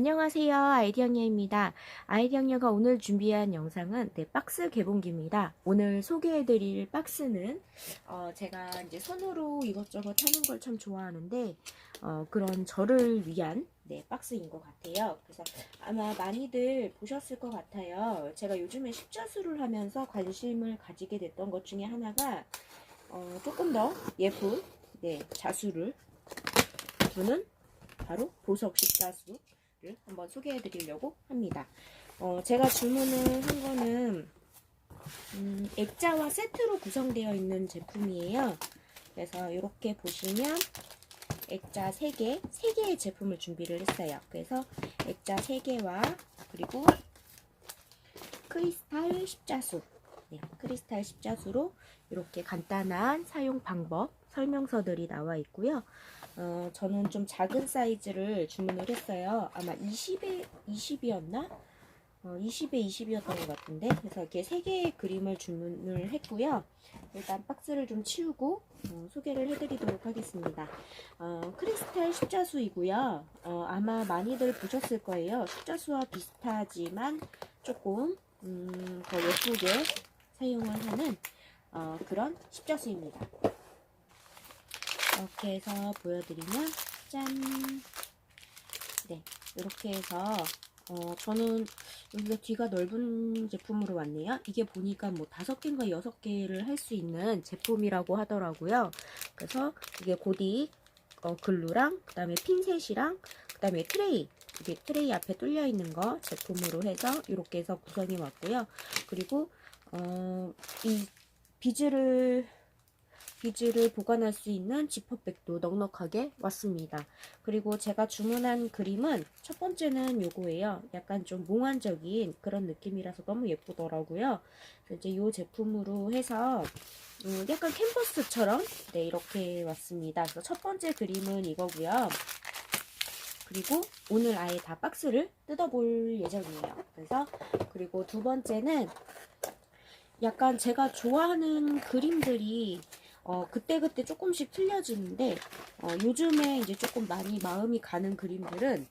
안녕하세요. 아이디언녀입니다. 아이디언녀가 오늘 준비한 영상은 네, 박스 개봉기입니다. 오늘 소개해드릴 박스는 어, 제가 이제 손으로 이것저것 하는 걸 참 좋아하는데 어, 그런 저를 위한 네, 박스인 것 같아요. 그래서 아마 많이들 보셨을 것 같아요. 제가 요즘에 십자수를 하면서 관심을 가지게 됐던 것 중에 하나가 어, 조금 더 예쁜 네, 자수를 주는 바로 보석 십자수 를 한번 소개해 드리려고 합니다. 어, 제가 주문을 한 거는 음, 액자와 세트로 구성되어 있는 제품이에요. 그래서 이렇게 보시면 액자 3개, 3개의 제품을 준비를 했어요. 그래서 액자 3개와 그리고 크리스탈 십자수 네, 크리스탈 십자수로 이렇게 간단한 사용 방법 설명서들이 나와 있고요. 어, 저는 좀 작은 사이즈를 주문을 했어요. 아마 20에 20이었나? 어, 20에 20이었던 것 같은데. 그래서 이렇게 3개의 그림을 주문을 했고요. 일단 박스를 좀 치우고 어, 소개를 해드리도록 하겠습니다. 어, 크리스탈 십자수이고요. 어, 아마 많이들 보셨을 거예요. 십자수와 비슷하지만 조금 음, 더 예쁘게 사용을 하는 어, 그런 십자수입니다. 이렇게 해서 보여드리면 짠! 네, 이렇게 해서 어, 저는 여기가 뒤가 넓은 제품으로 왔네요. 이게 보니까 뭐 다섯 개인가 여섯 개를 할 수 있는 제품이라고 하더라고요. 그래서 이게 고디 어, 글루랑 그 다음에 핀셋이랑 그 다음에 트레이 이게 트레이 앞에 뚫려 있는 거 제품으로 해서 이렇게 해서 구성이 왔고요. 그리고 어, 이 비즈를 비즈를 보관할 수 있는 지퍼백도 넉넉하게 왔습니다. 그리고 제가 주문한 그림은 첫 번째는 요거예요. 약간 좀 몽환적인 그런 느낌이라서 너무 예쁘더라고요. 이제 이 제품으로 해서 음, 약간 캔버스처럼 네, 이렇게 왔습니다. 그래서 첫 번째 그림은 이거고요. 그리고 오늘 아예 다 박스를 뜯어볼 예정이에요. 그래서 그리고 두 번째는 약간 제가 좋아하는 그림들이 어, 그때그때 조금씩 틀려지는데, 어, 요즘에 이제 조금 많이 마음이 가는 그림들은,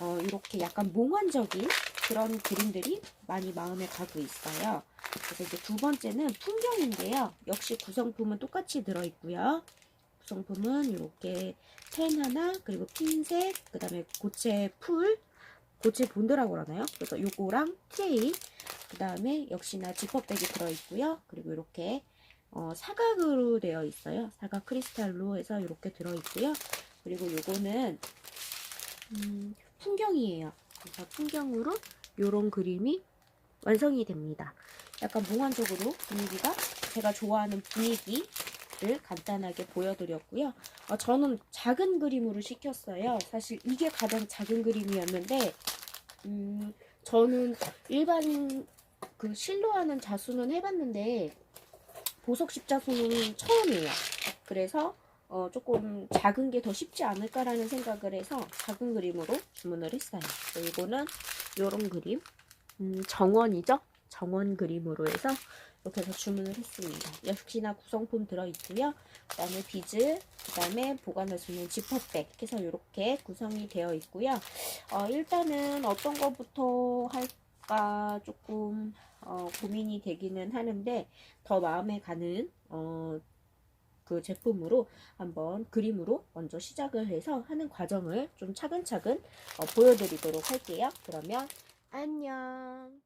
어, 이렇게 약간 몽환적인 그런 그림들이 많이 마음에 가고 있어요. 그래서 이제 두 번째는 풍경인데요. 역시 구성품은 똑같이 들어있고요. 구성품은 이렇게 펜 하나, 그리고 핀셋, 그 다음에 고체 풀, 고체 본드라고 그러나요? 그래서 요거랑 트레이, 그 다음에 역시나 지퍼백이 들어있고요. 그리고 이렇게 어, 사각으로 되어 있어요. 사각 크리스탈로 해서 이렇게 들어 있고요. 그리고 요거는 음, 풍경이에요. 그래서 풍경으로 요런 그림이 완성이 됩니다. 약간 몽환적으로 분위기가 제가 좋아하는 분위기를 간단하게 보여드렸고요. 어, 저는 작은 그림으로 시켰어요. 사실 이게 가장 작은 그림이었는데 음, 저는 일반 그 실로 하는 자수는 해봤는데 보석 십자수는 처음이에요. 그래서 어, 조금 작은 게 더 쉽지 않을까라는 생각을 해서 작은 그림으로 주문을 했어요. 이거는 이런 그림, 음, 정원이죠? 정원 그림으로 해서 이렇게 해서 주문을 했습니다. 역시나 구성품 들어있고요. 그 다음에 비즈, 그 다음에 보관할 수 있는 지퍼백 해서 이렇게 구성이 되어 있고요. 어, 일단은 어떤 것부터 할 까 조금 어, 고민이 되기는 하는데 더 마음에 가는 어, 그 제품으로 한번 그림으로 먼저 시작을 해서 하는 과정을 좀 차근차근 어, 보여드리도록 할게요. 그러면 안녕.